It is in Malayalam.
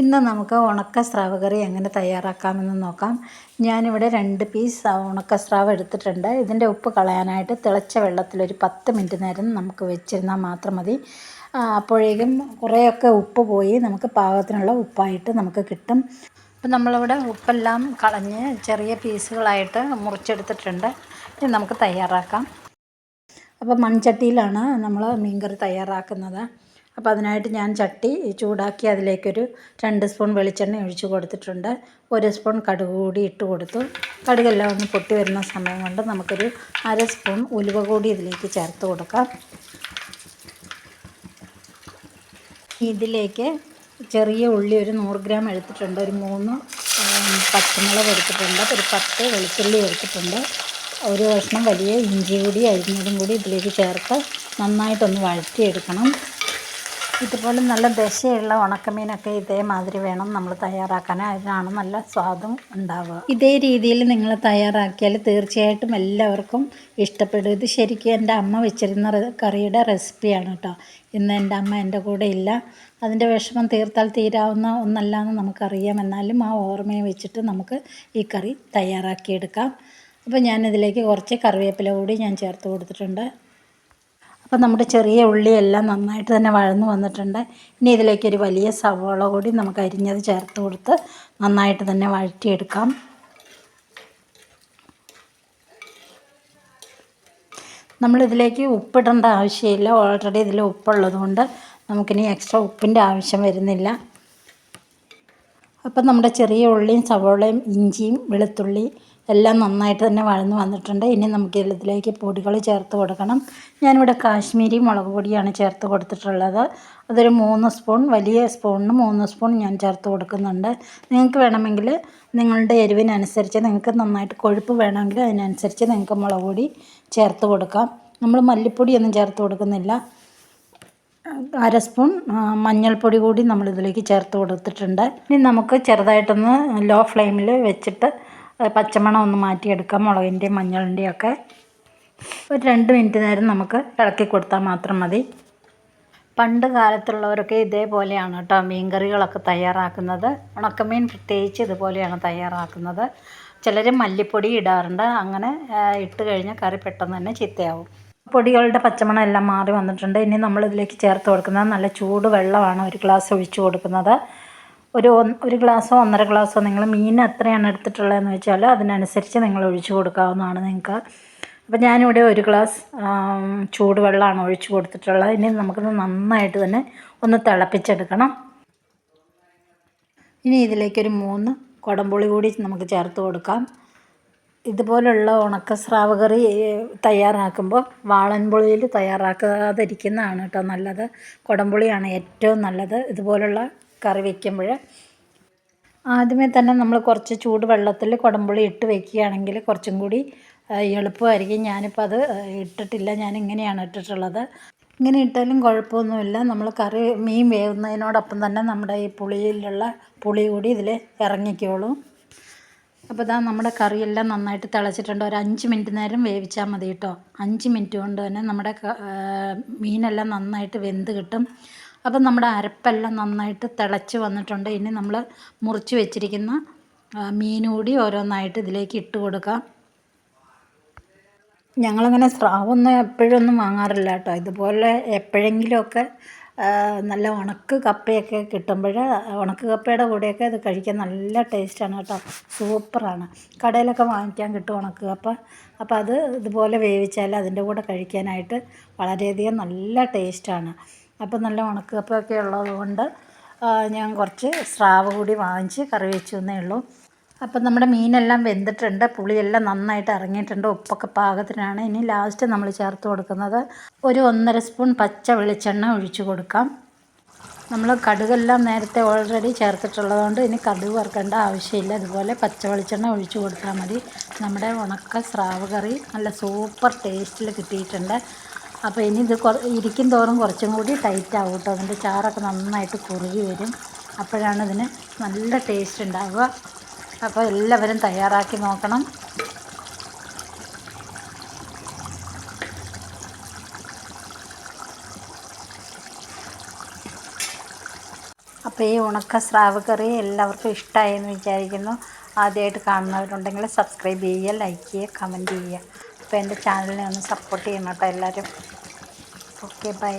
ഇന്ന് നമുക്ക് ഉണക്ക സ്രാവ് കറി എങ്ങനെ തയ്യാറാക്കാമെന്ന് നോക്കാം. ഞാനിവിടെ രണ്ട് പീസ് ഉണക്ക സ്രാവ് എടുത്തിട്ടുണ്ട്. ഇതിന്റെ ഉപ്പ് കളയാനായിട്ട് തിളച്ച വെള്ളത്തിൽ ഒരു പത്ത് മിനിറ്റ് നേരം നമുക്ക് വെച്ചിരുന്നാൽ മാത്രം മതി. അപ്പോഴേക്കും കുറേയൊക്കെ ഉപ്പ് പോയി നമുക്ക് പാകത്തിനുള്ള ഉപ്പായിട്ട് നമുക്ക് കിട്ടും. അപ്പം നമ്മളിവിടെ ഉപ്പെല്ലാം കളഞ്ഞ് ചെറിയ പീസുകളായിട്ട് മുറിച്ചെടുത്തിട്ടുണ്ട്. ഇനി നമുക്ക് തയ്യാറാക്കാം. അപ്പോൾ മൺചട്ടിയിലാണ് നമ്മൾ മീൻകറി തയ്യാറാക്കുന്നത്. അപ്പോൾ അതിനായിട്ട് ഞാൻ ചട്ടി ചൂടാക്കി അതിലേക്കൊരു രണ്ട് സ്പൂൺ വെളിച്ചെണ്ണ ഒഴിച്ച് കൊടുത്തിട്ടുണ്ട്. ഒരു സ്പൂൺ കടുക് കൂടി ഇട്ട് കൊടുത്തു. കടുകെല്ലാം ഒന്ന് പൊട്ടി വരുന്ന സമയം കൊണ്ട് നമുക്കൊരു അര സ്പൂൺ ഉലുവ കൂടി ഇതിലേക്ക് ചേർത്ത് കൊടുക്കാം. ഇതിലേക്ക് ചെറിയ ഉള്ളി ഒരു നൂറ് ഗ്രാം എടുത്തിട്ടുണ്ട്. ഒരു മൂന്ന് പച്ചമുളക് എടുത്തിട്ടുണ്ട്. ഒരു പത്ത് വെളുത്തുള്ളി എടുത്തിട്ടുണ്ട്. ഒരു കഷ്ണം വലിയ ഇഞ്ചി കൂടി അരിഞ്ഞതും കൂടി ഇതിലേക്ക് ചേർത്ത് നന്നായിട്ടൊന്ന് വഴറ്റിയെടുക്കണം. ഇതുപോലെ നല്ല ദശയുള്ള ഉണക്കമീനൊക്കെ ഇതേമാതിരി വേണം നമ്മൾ തയ്യാറാക്കാൻ. അതിനാണ് നല്ല സ്വാദും ഉണ്ടാവുക. ഇതേ രീതിയിൽ നിങ്ങൾ തയ്യാറാക്കിയാൽ തീർച്ചയായിട്ടും എല്ലാവർക്കും ഇഷ്ടപ്പെടും. ഇത് ശരിക്കും എന്റെ അമ്മ വെച്ചിരുന്ന കറിയുടെ റെസിപ്പിയാണ് കേട്ടോ. ഇന്ന് എന്റെ അമ്മ എന്റെ കൂടെ ഇല്ല. അതിന്റെ വിഷമം തീർത്താൽ തീരാവുന്ന ഒന്നല്ല എന്ന് നമുക്കറിയാം. എന്നാലും ആ ഓർമ്മയെ വെച്ചിട്ട് നമുക്ക് ഈ കറി തയ്യാറാക്കിയെടുക്കാം. അപ്പോൾ ഞാനിതിലേക്ക് കുറച്ച് കറിവേപ്പില കൂടി ഞാൻ ചേർത്ത് കൊടുത്തിട്ടുണ്ട്. അപ്പോൾ നമ്മുടെ ചെറിയ ഉള്ളിയെല്ലാം നന്നായിട്ട് തന്നെ വഴന്നു വന്നിട്ടുണ്ട്. ഇനി ഇതിലേക്ക് ഒരു വലിയ സവോള കൂടി നമുക്ക് അരിഞ്ഞത് ചേർത്ത് കൊടുത്ത് നന്നായിട്ട് തന്നെ വഴറ്റിയെടുക്കാം. നമ്മളിതിലേക്ക് ഉപ്പിടേണ്ട ആവശ്യമില്ല. ഓൾറെഡി ഇതിൽ ഉപ്പുള്ളത് കൊണ്ട് നമുക്കിനി എക്സ്ട്രാ ഉപ്പിന്റെ ആവശ്യം വരുന്നില്ല. അപ്പം നമ്മുടെ ചെറിയ ഉള്ളിയും സവോളയും ഇഞ്ചിയും വെളുത്തുള്ളി എല്ലാം നന്നായിട്ട് തന്നെ വഴന്ന് വന്നിട്ടുണ്ട്. ഇനി നമുക്ക് ഇതിലേക്ക് പൊടികൾ ചേർത്ത് കൊടുക്കണം. ഞാനിവിടെ കാശ്മീരി മുളക് പൊടിയാണ് ചേർത്ത് കൊടുത്തിട്ടുള്ളത്. അതൊരു മൂന്ന് സ്പൂൺ വലിയ സ്പൂണിന് മൂന്ന് സ്പൂൺ ഞാൻ ചേർത്ത് കൊടുക്കുന്നുണ്ട്. നിങ്ങൾക്ക് വേണമെങ്കിൽ നിങ്ങളുടെ എരിവിനനുസരിച്ച് നിങ്ങൾക്ക് നന്നായിട്ട് കൊഴുപ്പ് വേണമെങ്കിൽ അതിനനുസരിച്ച് നിങ്ങൾക്ക് മുളക് പൊടി ചേർത്ത് കൊടുക്കാം. നമ്മൾ മല്ലിപ്പൊടിയൊന്നും ചേർത്ത് കൊടുക്കുന്നില്ല. അര സ്പൂൺ മഞ്ഞൾപ്പൊടി കൂടി നമ്മൾ ഇതിലേക്ക് ചേർത്ത് കൊടുത്തിട്ടുണ്ട്. ഇനി നമുക്ക് ചെറുതായിട്ടൊന്ന് ലോ ഫ്ലെയിമിൽ വെച്ചിട്ട് പച്ചമണം ഒന്ന് മാറ്റിയെടുക്കാം മുളകിന്റെയും മഞ്ഞളിന്റെയും ഒക്കെ. ഒരു രണ്ട് മിനിറ്റ് നേരം നമുക്ക് ഇളക്കി കൊടുത്താൽ മാത്രം മതി. പണ്ട് കാലത്തുള്ളവരൊക്കെ ഇതേപോലെയാണ് കേട്ടോ മീൻകറികളൊക്കെ തയ്യാറാക്കുന്നത്. ഉണക്കമീൻ പ്രത്യേകിച്ച് ഇതുപോലെയാണ് തയ്യാറാക്കുന്നത്. ചിലർ മല്ലിപ്പൊടി ഇടാറുണ്ട് അങ്ങനെ ഇട്ട് കഴിഞ്ഞാൽ കറി പെട്ടെന്ന് തന്നെ ചീത്തയാവും. പൊടികളുടെ പച്ചമണം എല്ലാം മാറി വന്നിട്ടുണ്ട്. ഇനി നമ്മൾ ഇതിലേക്ക് ചേർത്ത് കൊടുക്കുന്നത് നല്ല ചൂട് വെള്ളമാണ് ഒരു ഗ്ലാസ് ഒഴിച്ചു കൊടുക്കുന്നത്. ഒരു ഒരു ഗ്ലാസ്സോ ഒന്നര ഗ്ലാസ്സോ നിങ്ങൾ മീൻ എത്രയാണ് എടുത്തിട്ടുള്ളതെന്ന് വെച്ചാൽ അതിനനുസരിച്ച് നിങ്ങൾ ഒഴിച്ചു കൊടുക്കാവുന്നതാണ് നിങ്ങൾക്ക്. അപ്പോൾ ഞാനിവിടെ ഒരു ഗ്ലാസ് ചൂടുവെള്ളമാണ് ഒഴിച്ചു കൊടുത്തിട്ടുള്ളത്. ഇനി നമുക്കിത് നന്നായിട്ട് തന്നെ ഒന്ന് തിളപ്പിച്ചെടുക്കണം. ഇനി ഇതിലേക്കൊരു മൂന്ന് കുടംപുളി കൂടി നമുക്ക് ചേർത്ത് കൊടുക്കാം. ഇതുപോലുള്ള ഉണക്ക സ്രാവ് കറി തയ്യാറാക്കുമ്പോൾ വാളൻപുളിയിൽ തയ്യാറാക്കാതിരിക്കുന്നതാണ് കേട്ടോ നല്ലത്. കുടംപുളിയാണ് ഏറ്റവും നല്ലത്. ഇതുപോലുള്ള കറി വയ്ക്കുമ്പോൾ ആദ്യമേ തന്നെ നമ്മൾ കുറച്ച് ചൂട് വെള്ളത്തിൽ കുടംപുളി ഇട്ട് വെക്കുകയാണെങ്കിൽ കുറച്ചും കൂടി എളുപ്പമായിരിക്കും. ഞാനിപ്പോൾ അത് ഇട്ടിട്ടില്ല. ഞാൻ ഇങ്ങനെയാണ് ഇട്ടിട്ടുള്ളത്. ഇങ്ങനെ ഇട്ടാലും കുഴപ്പമൊന്നുമില്ല. നമ്മൾ കറി മീൻ വേവുന്നതിനോടൊപ്പം തന്നെ നമ്മുടെ ഈ പുളിയിലുള്ള പുളി കൂടി ഇതിൽ ഇറങ്ങിക്കോളും. അപ്പോൾ ഇതാ നമ്മുടെ കറിയെല്ലാം നന്നായിട്ട് തിളച്ചിട്ടുണ്ട്. ഒരു അഞ്ച് മിനിറ്റ് നേരം വേവിച്ചാൽ മതി കേട്ടോ. അഞ്ച് മിനിറ്റ് കൊണ്ട് തന്നെ നമ്മുടെ മീനെല്ലാം നന്നായിട്ട് വെന്ത് കിട്ടും. അപ്പം നമ്മുടെ അരപ്പെല്ലാം നന്നായിട്ട് തിളച്ച് വന്നിട്ടുണ്ട്. ഇനി നമ്മൾ മുറിച്ച് വെച്ചിരിക്കുന്ന മീനുകൂടി ഓരോന്നായിട്ട് ഇതിലേക്ക് ഇട്ട് കൊടുക്കാം. ഞങ്ങളങ്ങനെ സ്രാവൊന്നും എപ്പോഴൊന്നും വാങ്ങാറില്ല കേട്ടോ. ഇതുപോലെ എപ്പോഴെങ്കിലുമൊക്കെ നല്ല ഉണക്ക് കപ്പയൊക്കെ കിട്ടുമ്പോൾ ഉണക്ക് കപ്പയുടെ കൂടെയൊക്കെ ഇത് കഴിക്കാൻ നല്ല ടേസ്റ്റാണ് കേട്ടോ. സൂപ്പറാണ്. കടയിലൊക്കെ വാങ്ങിക്കാൻ കിട്ടും ഉണക്ക് കപ്പ. അപ്പോൾ അത് ഇതുപോലെ വേവിച്ചാൽ അതിന്റെ കൂടെ കഴിക്കാനായിട്ട് വളരെയധികം നല്ല ടേസ്റ്റാണ്. അപ്പോൾ നല്ല ഉണക്കപ്പൊക്കെ ഉള്ളതുകൊണ്ട് ഉള്ളത് കൊണ്ട് ഞാൻ കുറച്ച് സ്രാവ് കൂടി വാങ്ങിച്ച് കറി വെച്ചു എന്നേ ഉള്ളൂ. അപ്പം നമ്മുടെ മീനെല്ലാം വെന്തിട്ടുണ്ട് പുളിയെല്ലാം നന്നായിട്ട് ഇറങ്ങിയിട്ടുണ്ട്. ഉപ്പൊക്കെ പാകത്തിനാണ്. ഇനി ലാസ്റ്റ് നമ്മൾ ചേർത്ത് കൊടുക്കുന്നത് ഒരു ഒന്നര സ്പൂൺ പച്ച വെളിച്ചെണ്ണ ഒഴിച്ചു കൊടുക്കാം. നമ്മൾ കടുകെല്ലാം നേരത്തെ ഓൾറെഡി ചേർത്തിട്ടുള്ളതുകൊണ്ട് ഇനി കടുക് വറുക്കേണ്ട ആവശ്യമില്ല. അതുപോലെ പച്ച വെളിച്ചെണ്ണ ഒഴിച്ചു കൊടുത്താൽ മതി. നമ്മുടെ ഉണക്ക സ്രാവ് കറി നല്ല സൂപ്പർ ടേസ്റ്റിൽ കിട്ടിയിട്ടുണ്ട്. അപ്പോൾ ഇനി ഇത് ഇരിക്കും തോറും കുറച്ചും കൂടി ടൈറ്റ് ആവും കേട്ടോ അതിന്റെ ചാറൊക്കെ നന്നായിട്ട് കുറുകി വരും. അപ്പോഴാണ് ഇതിന് നല്ല ടേസ്റ്റ് ഉണ്ടാവുക. അപ്പോൾ എല്ലാവരും തയ്യാറാക്കി നോക്കണം. അപ്പോൾ ഈ ഉണക്ക സ്രാവ് കറി എല്ലാവർക്കും ഇഷ്ടമായി എന്ന് വിചാരിക്കുന്നു. ആദ്യമായിട്ട് കാണുന്നവരുണ്ടെങ്കിൽ സബ്സ്ക്രൈബ് ചെയ്യുക ലൈക്ക് ചെയ്യുക കമന്റ് ചെയ്യുക. അപ്പോൾ എന്റെ ചാനലിനെ ഒന്ന് സപ്പോർട്ട് ചെയ്യണം കേട്ടോ എല്ലാവരും ഓക്കെ ബൈ